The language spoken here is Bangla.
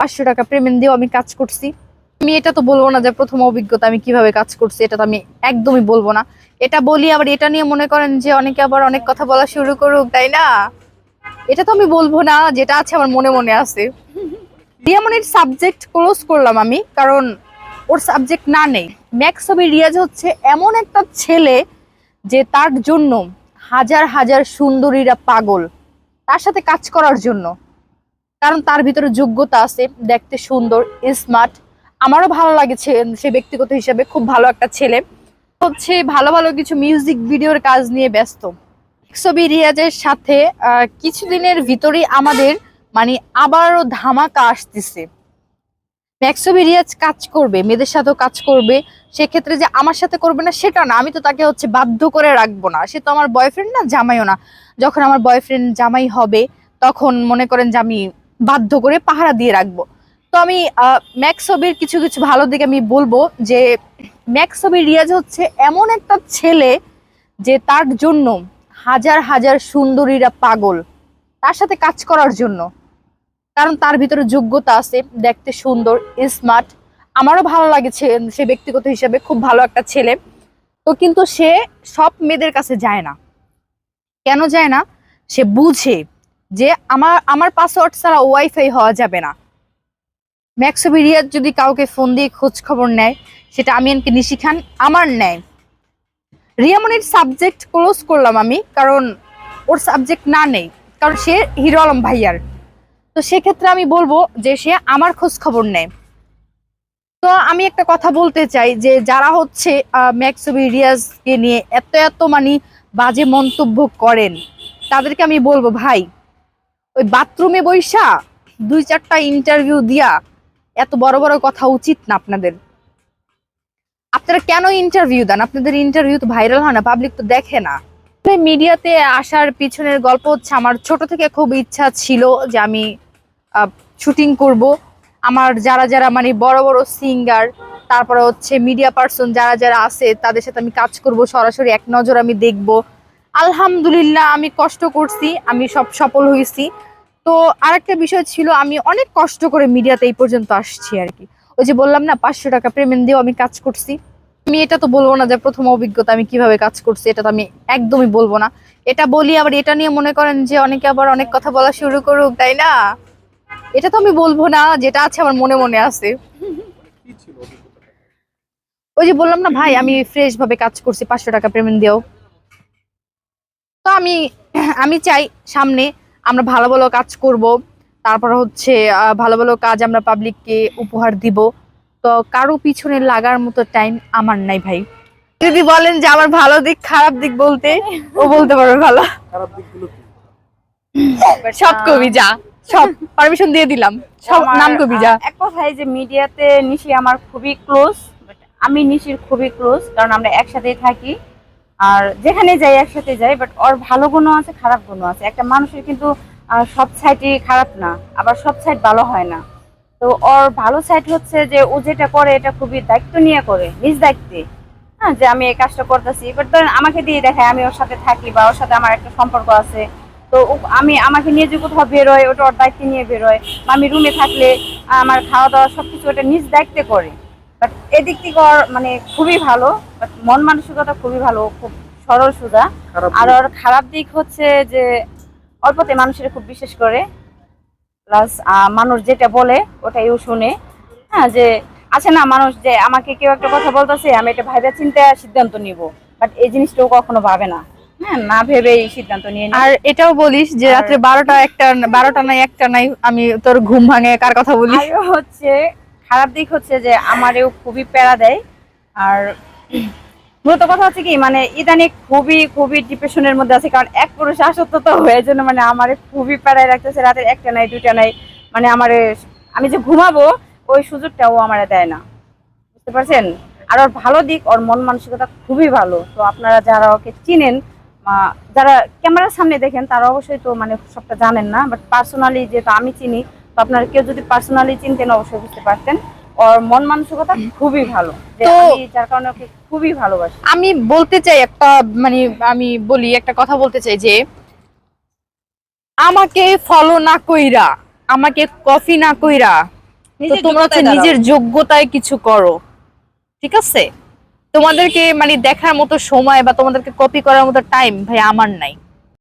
পাঁচশো টাকা পেমেন্ট দিয়েও আমি কাজ করছি। আমি এটা তো বলব না যে প্রথম অভিজ্ঞতা আমি কীভাবে কাজ করছি, এটা তো আমি একদমই বলব না। এটা বলি, আবার এটা নিয়ে মনে করেন যে অনেকে আবার অনেক কথা বলা শুরু করুক, তাই না? এটা তো আমি বলব না, যেটা আছে আমার মনে মনে আছে। রিয়ামনির সাবজেক্ট ক্লোজ করলাম আমি, কারণ ওর সাবজেক্ট না নেই। ম্যাক্স হবে রিয়াজ হচ্ছে এমন একটা ছেলে যে তার জন্য হাজার হাজার সুন্দরীরা পাগল, তার সাথে কাজ করার জন্য। কারণ তার ভিতরে যোগ্যতা আছে, দেখতে সুন্দর স্মার্ট আমারও ভালো লাগেছে সে ব্যক্তিগত হিসাবে, খুব ভালো একটা ছেলে। হচ্ছে ভালো ভালো কিছু মিউজিক ভিডিওর কাজ নিয়ে ব্যস্ত। ছবি রিয়াজের সাথে কিছুদিনের ভিতরেই আমাদের মানে আবারও ধামাকা আসতেছে। ম্যাক্সবি রিয়াজ কাজ করবে, মেয়েদের সাথেও কাজ করবে। সেক্ষেত্রে যে আমার সাথে করবে না, সেটা না। আমি তো তাকে হচ্ছে বাধ্য করে রাখব না। সে তো আমার বয়ফ্রেন্ড না, জামাইও না। যখন আমার বয়ফ্রেন্ড জামাই হবে, তখন মনে করেন যে আমি বাধ্য করে পাহারা দিয়ে রাখব। তো আমি ম্যাক্স ছবির কিছু কিছু ভালো দিকে আমি বলব যে ম্যাক্স ছবির রিয়াজ হচ্ছে এমন একটা ছেলে যে তার জন্য হাজার হাজার সুন্দরীরা পাগল। তার সাথে কাজ করার জন্য। কারণ তার ভিতরে যোগ্যতা আছে, দেখতে সুন্দর স্মার্ট আমারও ভালো লাগেছে সে ব্যক্তিগত হিসাবে, খুব ভালো একটা ছেলে। তো কিন্তু সে সব মেয়েদের কাছে যায় না। কেন যায় না? সে বুঝে। যে আমার আমার পাসওয়ার্ড ছাড়া ওয়াইফাই হওয়া যাবে না। ম্যাক্সবি রিয়াজ যদি কাউকে ফোন দিয়ে খোঁজ খবর নেয়, সেটা আমিয়ানকে নিশি খান, আমার নেয়। রিয়ামনির সাবজেক্ট ক্লোজ করলাম আমি, কারণ ওর সাবজেক্ট না নেই, কারণ সে হিরো আলম ভাইয়ার। তো সেক্ষেত্রে আমি বলব যে সে আমার খোঁজ খবর নেয়। তো আমি একটা কথা বলতে চাই যে যারা হচ্ছে ম্যাক্সবি রিয়াজকে নিয়ে এত এত মানে বাজে মন্তব্য করেন, তাদেরকে আমি বলব, ভাই ওই বাথরুমে বইসা দুই চারটা ইন্টারভিউ দিয়া এত বড় বড় কথা উচিত না আপনাদের। আপনারা কেন ইন্টারভিউ দেন? আপনাদের ইন্টারভিউ তো ভাইরাল হয় না পাবলিক তো দেখে না। মিডিয়াতে আসার পিছনের গল্প হচ্ছে, আমার ছোট থেকে খুব ইচ্ছা ছিল যে আমি শুটিং করব। আমার যারা যারা মানে বড় বড় সিঙ্গার তারপরে হচ্ছে মিডিয়া পার্সন যারা যারা আছে, তাদের সাথে আমি কাজ করব, সরাসরি এক নজর আমি দেখব। আলহামদুলিল্লাহ, আমি কষ্ট করছি, আমি সব সফল হয়েছি। তো আরেকটা বিষয় ছিল, আমি অনেক কষ্ট করে মিডিয়াতে এই পর্যন্ত আসছি আর কি। ওই যে বললাম না, পাঁচশো টাকা পেমেন্ট দিয়েও আমি কাজ করছি। আমি এটা তো বলব না যে প্রথম অভিজ্ঞতা আমি কীভাবে কাজ করছি, এটা তো আমি একদমই বলব না। এটা বলি আবার এটা নিয়ে মনে করেন যে অনেকে আবার অনেক কথা বলা শুরু করুক, তাই না? এটা তো আমি বলব না, যেটা আছে আমার মনে মনে আছে? ওই যে বললাম না ভাই, আমি ফ্রেশ ভাবে কাজ করছি, পাঁচশো টাকা পেমেন্ট দিয়েও। তো আমি আমি চাই সামনে আমরা ভালো ভালো কাজ করব তারপর হচ্ছে ভালো ভালো কাজ আমরা পাবলিককে উপহার দিব। তো কারও পিছনে লাগার মতো টাইম আমার নাই ভাই। যদি বলেন যে আমার ভালো দিক খারাপ দিক বলতে ও বলতে পারবে ভালো। খারাপ দিকগুলো সব কবি যা সব পারমিশন দিয়ে দিলাম সব নাম কবি যা এক কথায় যে মিডিয়াতে নিশি আমার খুবই ক্লোজ আমি নিশির খুবই ক্লোজ কারণ আমরা একসাথেই থাকি। আর যেখানে যাই, একসাথে যাই বাট ওর ভালো গুণও আছে, খারাপ গুণও আছে। একটা মানুষের কিন্তু সব সাইডই খারাপ না, আবার সব সাইড ভালো হয় না। তো ওর ভালো সাইড হচ্ছে যে, ও যেটা করে, এটা খুবই দায়িত্ব নিয়ে করে, নিজ দায়িত্বে। হ্যাঁ যে আমি এই কাজটা করতেছি বাট ধরেন আমাকে দিয়ে দেখায়, আমি ওর সাথে থাকি বা ওর সাথে আমার একটা সম্পর্ক আছে, তো আমি আমাকে নিয়ে যে কোথাও বেরোয়, ওটা ওর দায়িত্ব নিয়ে বেরোয়, বা আমি রুমে থাকলে, আমার খাওয়া দাওয়া সবকিছু ওটা নিজ দায়িত্বে করে। বাট এদিক থেকে মানে খুবই ভালো বাট মন মানসিকতা খুবই ভালো খুব সরল সুদা খারাপ আর ওর খারাপ দিক হচ্ছে যে অল্পতে মানুষের খুব বিশেষ করে। প্লাস মানুষ যেটা বলে ওটাই ও শুনে। হ্যাঁ যে আছে না মানুষ যে আমাকে কেউ একটা কথা বলতেছে আমি এটা ভাইবা চিন্তা সিদ্ধান্ত নিব। বাট এই জিনিসটাও কখনো ভাবে না। হ্যাঁ না ভেবেই সিদ্ধান্ত নিয়ে আর এটাও বলিস যে রাত্রে বারোটা একটা বারোটা নাই একটা নাই আমি তোর ঘুম ভাঙে কার কথা বলি হচ্ছে খারাপ দিক হচ্ছে যে আমারেও খুবই প্যারা দেয়। আর মূলত কথা হচ্ছে কি মানে ইদানিং খুবই খুবই ডিপ্রেশনের মধ্যে আছে, কারণ এক পুরুষ আসত্ব তো হয়ে জন্য মানে আমার খুবই প্যারায় রাখতেছে, রাতের একটা নাই, দুইটা নাই মানে আমারে আমি যে ঘুমাবো, ওই সুযোগটাও আমার দেয় না। বুঝতে পারছেন? আর ওর ভালো দিক, ওর মন মানসিকতা খুবই ভালো। তো আপনারা যারা ওকে চিনেন যারা ক্যামেরার সামনে দেখেন, তারা অবশ্যই তো মানে সবটা জানেন না বাট পার্সোনালি যেহেতু আমি চিনি আপনারা কেউ যদি পার্সোনালি চিনতেন অবশ্যই বুঝতে পারতেন। ওর মন মানসিকতা খুবই ভালো। আমি যার কারণে ওকে খুবই ভালোবাসি। আমি বলতে চাই একটা মানে আমি বলি একটা কথা বলতে চাই যে আমাকে ফলো না কইরা আমাকে কফি না কইরা তো তোমরা হচ্ছে নিজের যোগ্যতায় কিছু করো ঠিক আছে? তোমাদেরকে মানে দেখার মতো সময় বা তোমাদেরকে কপি করার মতো টাইম ভাই আমার নাই।